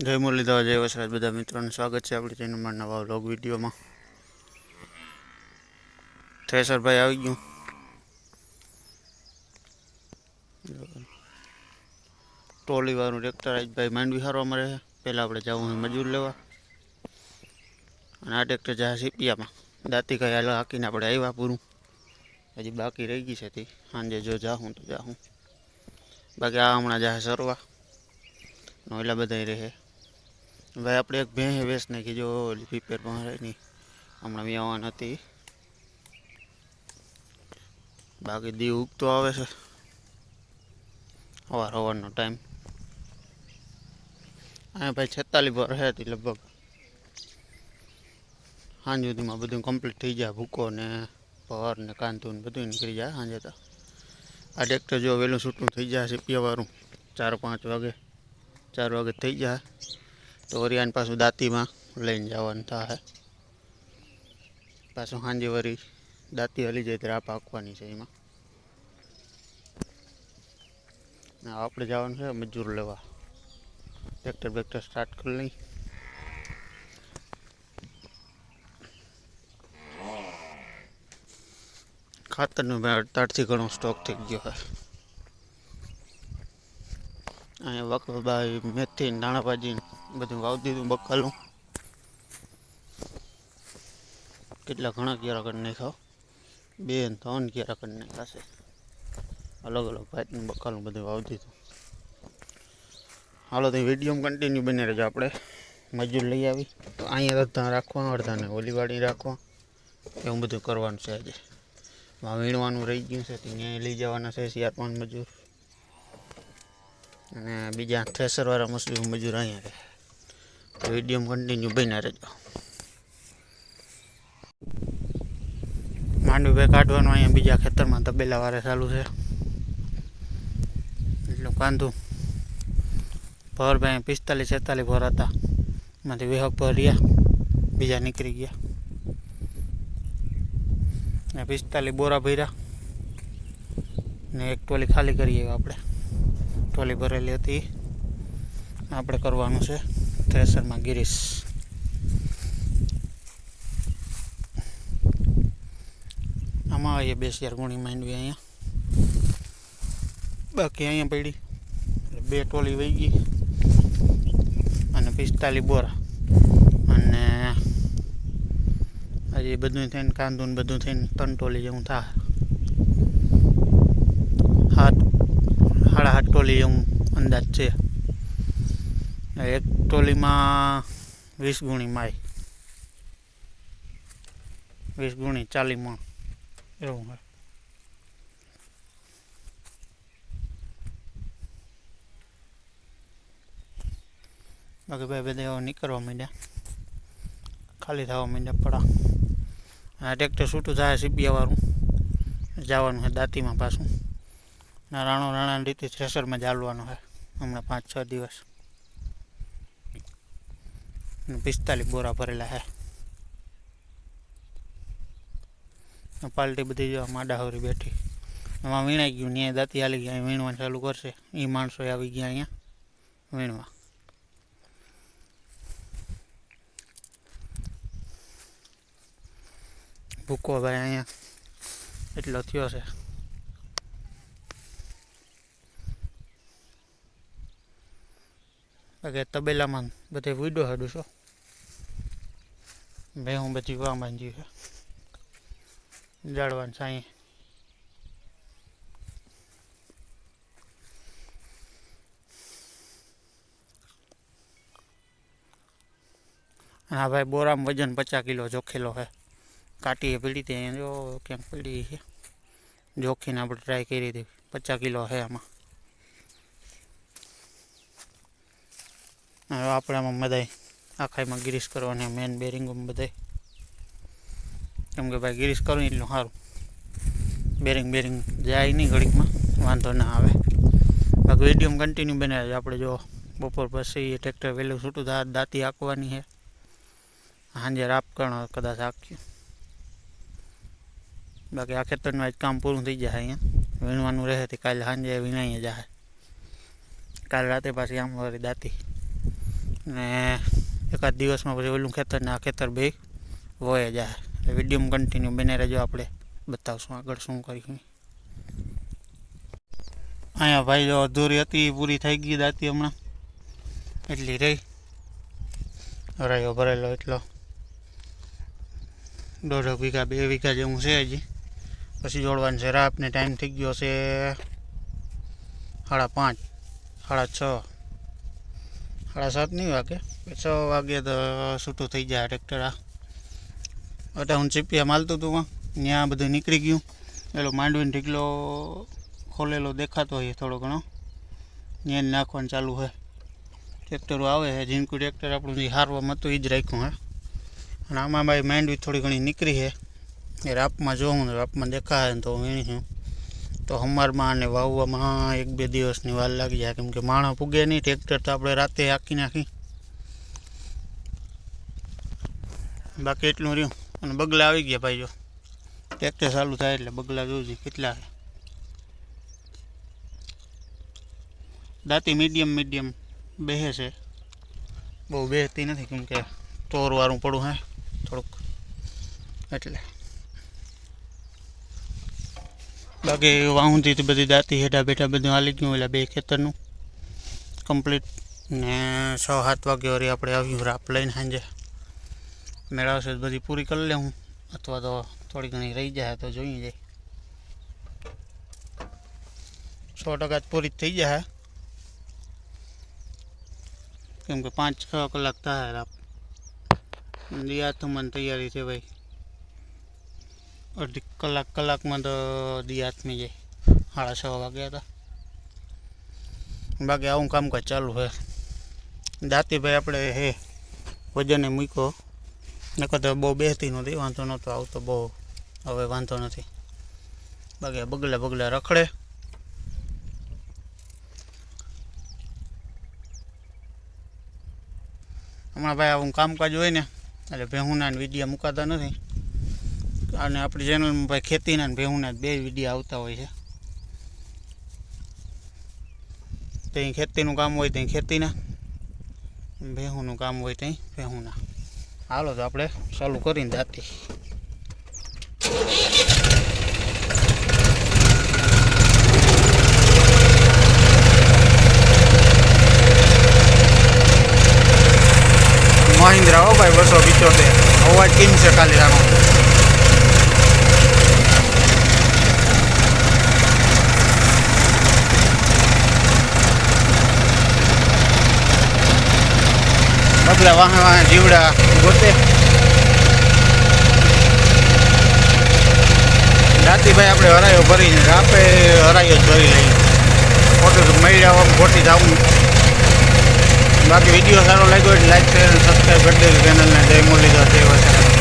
જય મુરલીધા જય વસરાજ. બધા મિત્રોને સ્વાગત છે આપણી ચેનલમાં નવા વ્લોગ વિડીયોમાં. થ્રેસરભાઈ આવી ગયું. ટ્રોલીવાળું ટ્રેક્ટર આજભાઈ માંડવી હારવામાં રહે. પહેલાં આપણે જવું હોય મજૂર લેવા. અને આ ટ્રેક્ટર જાય સીપિયામાં. દાંતી કઈ હાલ હાકીને આપણે આવ્યા પૂરું. હજી બાકી રહી ગઈ છે તે. સાંજે જો જાઉં તો જાઉં બાકી આ હમણાં જાય સરવા. નોયલા બધા રહે. ભાઈ, આપણે એક ભેં વેસ ને જો રિપેર નહીં હમણાં વ્યવહાન હતી. બાકી દી ઉગતો આવે છે. સવાર સવારનો ટાઈમ અહીંયા ભાઈ છેતાલીસ રહે હતી લગભગ સાંજ સુધીમાં બધું કમ્પ્લીટ થઈ જાય. ભૂકો ને પવાર ને કાંતું ને બધું નીકળી જાય સાંજે તો. આ ટ્રેક્ટર જો વહેલું છૂટું થઈ જાય છે પીવાનું ચાર પાંચ વાગે, ચાર વાગે થઈ જાય. તો વરિયાન પાછું દાંતીમાં લઈને જવાનું થાય. પાછું સાંજે વળી દાંતી હલી જાય ત્યારે પાકવાની છે એમાં. આપણે જવાનું છે મજૂર લેવા. ટ્રેક્ટર બેક્ટર સ્ટાર્ટ કરી લઈ. ખાતરનો મેં અડતાળથી ઘણો સ્ટોક થઈ ગયો હોય અહીંયા વકભાઈ મેથી ને દાણાભાજી ને બધું વાવી દીધું, બકાલું. કેટલા ઘણા કેરા કરી નાખ્યા બે ત્રણ કેરા કરી નાખ્યા છે. અલગ અલગ ભાતનું બકાલું બધું વાવી દીધું. હાલો તો વિડીયોમાં કન્ટિન્યુ બની રહેજો આપણે. મજૂર લઈ આવી. તો અહીંયા અડધા રાખવા અડધાને ઓલીવાડી રાખવા. એવું બધું કરવાનું છે આજે. વીણવાનું રહી ગયું છે ત્યાં લઈ જવાના છે ચાર પાંચ મજૂર. અને બીજા થ્રેસરવાળા મુસ્લિમ મજૂર અહીંયા રહે તો વિડીયોમાં કન્ટિન્યુ બન્યા રહેજો માંડવી ભાઈ કાઢવાનું અહીંયા બીજા ખેતરમાં તબેલા વારે ચાલુ છે એટલું કાંધું ભર ભાઈ પિસ્તાલીસ છેતાલીસ ભર હતા એમાંથી વિહક ભર રહ્યા બીજા નીકળી ગયા ને પિસ્તાલીસ બોરા ભર્યા ને એક ટોલી ખાલી કરીએ આપણે ટોલી ભરેલી હતી આપણે કરવાનું છે થ્રેસરમાં ગિરીશ આમાં આવીએ બે શેર ગુણી માંડવી અહીંયા બાકી અહીંયા પડી બે ટોલી વહી ગઈ અને પિસ્તાલીસ બોરા અને હજી બધું થઈને કાંદું બધું થઈને ત્રણ ટોલી જેવું થાય હાથ સાડા હાથ ટોલી જેવું અંદાજ છે એક ટોલીમાં વીસ ગુણી માય. વીસ ગુણી ચાલી મણ. એવું હોય. બાકી ભાઈ બધા નીકળવા માંડ્યા. ખાલી થવા માંડ્યા પડા. આ ટ્રેક્ટર છૂટું થાય સીબીયાવાળું જવાનું છે દાંતીમાં પાછું. રાણો રાણાની રીતે થ્રેસરમાં ચાલવાનું છે. હમણાં પાંચ છ દિવસ. પિસ્તાલીસ બોરા ભરેલા છે પાલટી બધી જો માડાહોરી બેઠી. એમાં વીણાઈ ગયું ત્યાં દાંતી હાલી ગયા વીણવાનું ચાલુ કરશે. એ માણસો આવી ગયા અહીંયા વીણવા. ભૂકો ભાઈ અહીંયા એટલો થયો છે. તબેલામાં બધે વીડો હાડું છો? ભાઈ હું બધી વા બાંધ્યું છે. જાળવાનું સાંઈ હા ભાઈ બોરામાં વજન પચાસ કિલો જોખેલો છે. કાટીએ પીડી હતી જો ક્યાંક પીડી છે. જોખીને આપણે ટ્રાય કરી હતી. પચાસ કિલો છે આમાં. હવે આપણે આમાં બધાય આખાઈમાં ગિરીશ કરવાની મેન બેરિંગમાં બધાય કેમ કે ભાઈ ગિરીશ કરું એટલું સારું. બેરિંગ બેરિંગ જાય નહીં ઘડીકમાં વાંધો ના આવે. બાકી વીડિયો કન્ટિન્યુ બનાવે આપણે જો બપોર પછી ટ્રેક્ટર વહેલું છૂટું દાંતી આંકવાની છે. સાંજે રાપ કરણ કદાચ આંક્યું બાકી આ ખેતરનું આજ કામ પૂરું થઈ જાય અહીંયા. વીણવાનું રહે તે કાલે સાંજે વીણાઈ જાય. કાલે રાતે પાછી આમ વળી દાંતી. ને એકાદ દિવસમાં પછી ઓલું ખેતર ને આ ખેતર બે વહે જાય. એટલે વિડીયોમાં કન્ટિન્યુ બને રહેજો, આપણે બતાવશું આગળ શું કર્યું અહીંયા ભાઈ જો અધૂરી હતી ઈ પૂરી થઈ ગઈ દાતી હમણાં. એટલી રહી. હરાયો ભરેલો એટલો. દોઢ વીઘા, બે વીઘા જેવું છે હજી. પછી જોડવાનું છે રાપને ટાઈમ થઈ ગયો છે સાડા પાંચ, સાડા છ. સાડા સાત નહીં વાગે. છ વાગે તો છૂટું થઈ જાય ટ્રેક્ટર આ. એટલે હું ચીપિયા માલતું હતું ત્યાં બધું નીકળી ગયું. એટલો માંડવીનો ઢીકલો ખોલેલો દેખાતો હોય થોડો ઘણો. ત્યાં નાખવાનું ચાલુ હોય. ટ્રેક્ટરો આવે છે જીનકુ ટ્રેક્ટર આપણું જે હારવામાં હતું એ જ રાખ્યું હે. અને આમાં ભાઈ માંડવી થોડી ઘણી નીકળી છે એ રાપમાં જોઉં રાપમાં દેખાય તો તો એણી છું તો હમારમાં અને વાવવામાં એક બે દિવસની વાર લાગી જાય. કેમ કે માણસ પૂગે નહીં, ટ્રેક્ટર તો આપણે રાતે આખી નાખી. બાકી એટલું રહ્યું. અને બગલા આવી ગયા ભાઈ જો ટ્રેક્ટર ચાલુ થાય એટલે બગલા જોઉં કેટલા દાંતી મીડિયમ મીડિયમ બેહે છે. બહુ બેહતી નથી કેમ કે તોરવાળું પડું હે થોડુંક. એટલે બાકી વાહુંથી તો બધી દાંતી હેઠા બેઠા બધું હાલી ગયું એટલે બે ખેતરનું કમ્પ્લીટ ને છ સાત વાગે વળી આપણે આવ્યું રાપ લઈને સાંજે મેળવશે તો બધી પૂરી કરી લેવું અથવા તો થોડી ઘણી રહી જાય તો જોઈ જાય સો ટકા જ પૂરી જ થઈ જાય કેમ કે પાંચ છ કલાક થાય રાપ દિયાથમાં તૈયારી છે ભાઈ અડધી કલાક કલાકમાં તો દિયાથમી જાય. સાડા છ વાગ્યા હતા. બાકી આવું કામકાજ ચાલુ છે. દાંતીભાઈ આપણે હે વજને મૂક્યો. નકર તો બહુ બેસતી નહોતી, વાંધો નહોતો, આવતો બહુ. હવે વાંધો નથી. બાકી બગલા બગલા રખડે. હમણાં ભાઈ આવું કામકાજ હોય ને, એટલે ભેહુના વિડીયા મુકાતા નથી. અને આપણી ચેનલમાં ભાઈ ખેતીના ને ભેહુના બે વીડિયો આવતા હોય છે. ત્યાં ખેતીનું કામ હોય, ત્યાં ખેતીના. ભેહુનું કામ હોય, ત્યાં ભેહુના. હાલો તો આપણે ચાલુ કરીને જાતી. મહિન્દ્રા હો ભાઈ બસો પિત્તોતેર અવાજ કેમ છે કાલે આનો આપણા વાહન વાહે જીવડા ગોતે. દાતીભાઈ આપણે હરાયો ભરીને આપે હરાયો જ જોઈ લઈ ખોટું મળ્યા ખોટી જવું બાકી વીડિયો સારો લાગ્યો એટલે લાઈક શેર સબસ્ક્રાઈબ કરી દેજો ચેનલને જય મુરલીધર, જય વસારા